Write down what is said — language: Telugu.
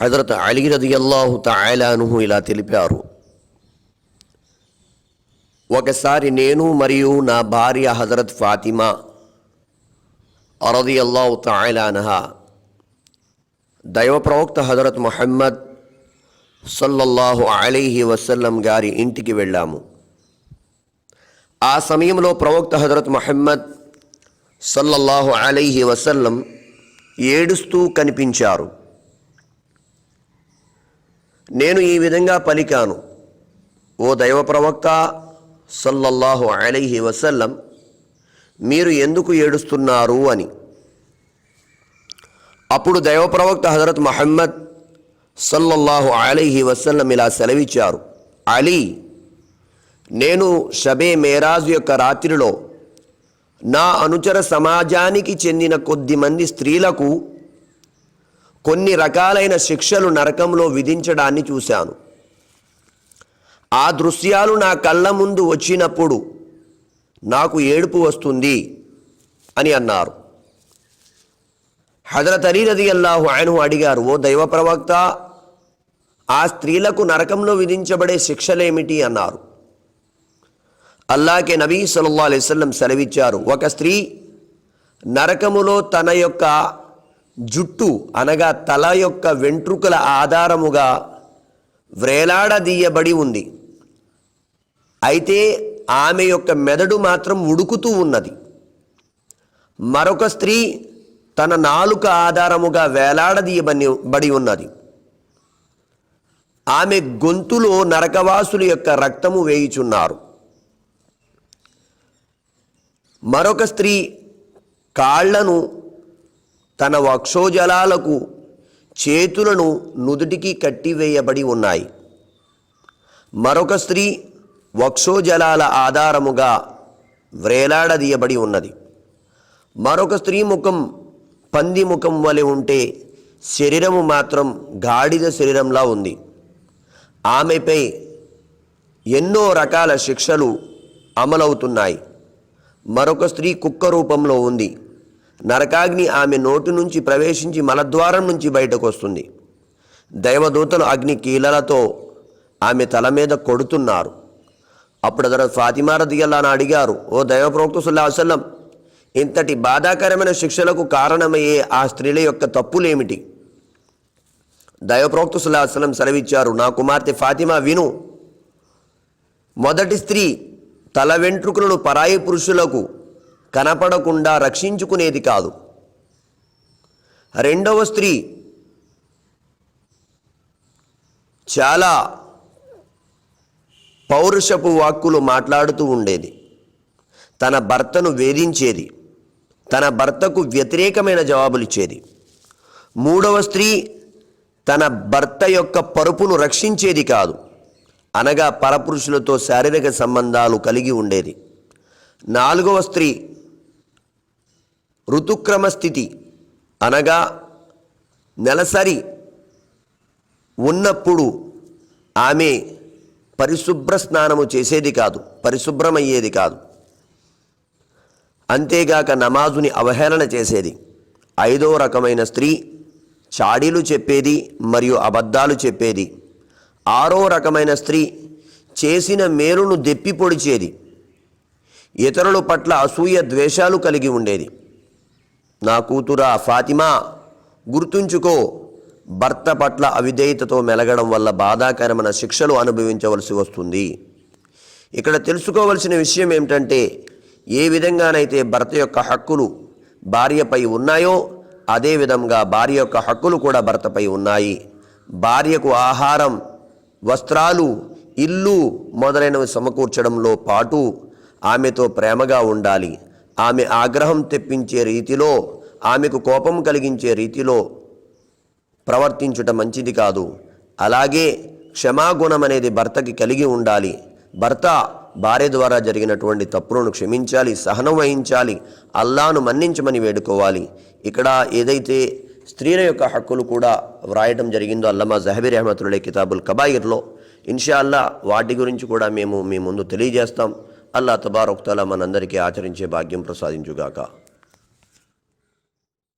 హజరత్ అలీ రదియల్లాహు తాయాలానుహు ఇలా తెలిపారు. ఒకసారి నేను మరియు నా భార్య హజరత్ ఫాతిమా అరదియల్లాహు తాయాలానహా దైవ ప్రవక్త హజరత్ మొహమ్మద్ సల్లల్లాహు అలీహి వసల్లం గారి ఇంటికి వెళ్ళాము. ఆ సమయంలో ప్రవక్త హజరత్ మొహమ్మద్ సల్లల్లాహు అలీహి వసల్లం ఏడుస్తూ కనిపించారు. నేను ఈ విధంగా పలికాను. ఓ దైవ ప్రవక్త సల్లల్లాహు అలైహి వసల్లం మీరు ఎందుకు ఏడుస్తున్నారు అని. అప్పుడు దైవ ప్రవక్త హజరత్ మహమ్మద్ సల్లల్లాహు అలీహి వసల్లం ఇలా సెలవిచ్చారు. అలీ నేను షబే మేరాజ్ యొక్క రాత్రిలో నా అనుచర సమాజానికి చెందిన కొద్ది మంది స్త్రీలకు కొన్ని రకాలైన శిక్షలు నరకంలో విధించడాన్ని చూశాను. ఆ దృశ్యాలు నా కళ్ళ ముందు వచ్చినప్పుడు నాకు ఏడుపు వస్తుంది అని అన్నారు. హజరత్ అలీ రది అల్లాహు ఆయన అడిగారు ఓ దైవ ప్రవక్త ఆ స్త్రీలకు నరకంలో విధించబడే శిక్షలేమిటి? అన్నారు. అల్లాకే నబీ సల్లల్లా అలైవల్లం సెలవిచ్చారు ఒక స్త్రీ నరకములో తన యొక్క జుట్టు అనగా తల యొక్క వెంట్రుకల ఆధారముగా వ్రేలాడదీయబడి ఉంది. అయితే ఆమె యొక్క మెదడు మాత్రం ఉడుకుతూ ఉన్నది. మరొక స్త్రీ తన నాలుక ఆధారముగా వేలాడదీయబడి బడి ఉన్నది. ఆమె గొంతులో నరకవాసుల యొక్క రక్తము వేయుచున్నారు. మరొక స్త్రీ కాళ్ళను తన వక్షోజలాలకు చేతులను నుదుటికి కట్టివేయబడి ఉన్నాయి. మరొక స్త్రీ వక్షోజలాల ఆధారముగా వ్రేలాడదీయబడి ఉన్నది. మరొక స్త్రీ ముఖం పంది ముఖం వలె ఉంటే శరీరము మాత్రం గాడిద శరీరంలా ఉంది. ఆమెపై ఎన్నో రకాల శిక్షలు అమలవుతున్నాయి. మరొక స్త్రీ కుక్క రూపంలో ఉంది. నరకాగ్ని ఆమె నోటి నుంచి ప్రవేశించి మలద్వారం నుంచి బయటకు వస్తుంది దైవదూతలు అగ్ని కీలలతో ఆమె తల మీద కొడుతున్నారు. అప్పుడు అతను ఫాతిమా రదియల్లాని అడిగారు ఓ దైవ ప్రవక్త సుల్లా ఇంతటి బాధాకరమైన శిక్షలకు కారణమయ్యే ఆ స్త్రీల యొక్క తప్పులేమిటి? దైవప్రోక్త సుల్లా సెలవిచ్చారు నా కుమార్తె ఫాతిమా విను. మొదటి స్త్రీ తల వెంట్రుకలను పరాయి పురుషులకు కనపడకుండా రక్షించుకునేది కాదు. రెండవ స్త్రీ చాలా పౌరుషపు వాక్కులు మాట్లాడుతూ ఉండేది. తన భర్తను వేధించేది. తన భర్తకు వ్యతిరేకమైన జవాబులు ఇచ్చేది. మూడవ స్త్రీ తన భర్త యొక్క పరుపును రక్షించేది కాదు. అనగా పరపురుషులతో శారీరక సంబంధాలు కలిగి ఉండేది. నాలుగవ స్త్రీ ఋతుక్రమ స్థితి అనగా నెలసరి ఉన్నప్పుడు ఆమె పరిశుభ్ర స్నానము చేసేది కాదు పరిశుభ్రమయ్యేది కాదు. అంతేగాక నమాజుని అవహేళన చేసేది. ఐదో రకమైన స్త్రీ చాడీలు చెప్పేది మరియు అబద్ధాలు చెప్పేది. ఆరో రకమైన స్త్రీ చేసిన మేలును దెప్పి పొడిచేది. ఇతరుల పట్ల అసూయ ద్వేషాలు కలిగి ఉండేది. నా కూతురా ఫాతిమా గుర్తుంచుకో భర్త పట్ల అవిధేయతతో మెలగడం వల్ల బాధాకరమైన శిక్షలు అనుభవించవలసి వస్తుంది. ఇక్కడ తెలుసుకోవలసిన విషయం ఏమిటంటే ఏ విధంగానైతే భర్త యొక్క హక్కులు భార్యపై ఉన్నాయో అదే విధంగా భార్య యొక్క హక్కులు కూడా భర్తపై ఉన్నాయి. భార్యకు ఆహారం వస్త్రాలు ఇల్లు మొదలైనవి సమకూర్చడంలో పాటు ఆమెతో ప్రేమగా ఉండాలి. ఆమె ఆగ్రహం తెప్పించే రీతిలో ఆమెకు కోపం కలిగించే రీతిలో ప్రవర్తించుట మంచిది కాదు. అలాగే క్షమాగుణం అనేది భర్తకి కలిగి ఉండాలి. భర్త భార్య ద్వారా జరిగినటువంటి తప్పులను క్షమించాలి సహనం వహించాలి అల్లాను మన్నించమని వేడుకోవాలి. ఇక్కడ ఏదైతే స్త్రీల యొక్క హక్కులు కూడా వ్రాయటం జరిగిందో అల్లమా జహబీర్ అహ్మతుల్లా కితాబుల్ కబాయిర్లో ఇన్షాల్లా వాటి గురించి కూడా మేము మీ ముందు తెలియజేస్తాం. అల్లా తబారొక్తలా మనందరికీ ఆచరించే భాగ్యం ప్రసాదించుగాక.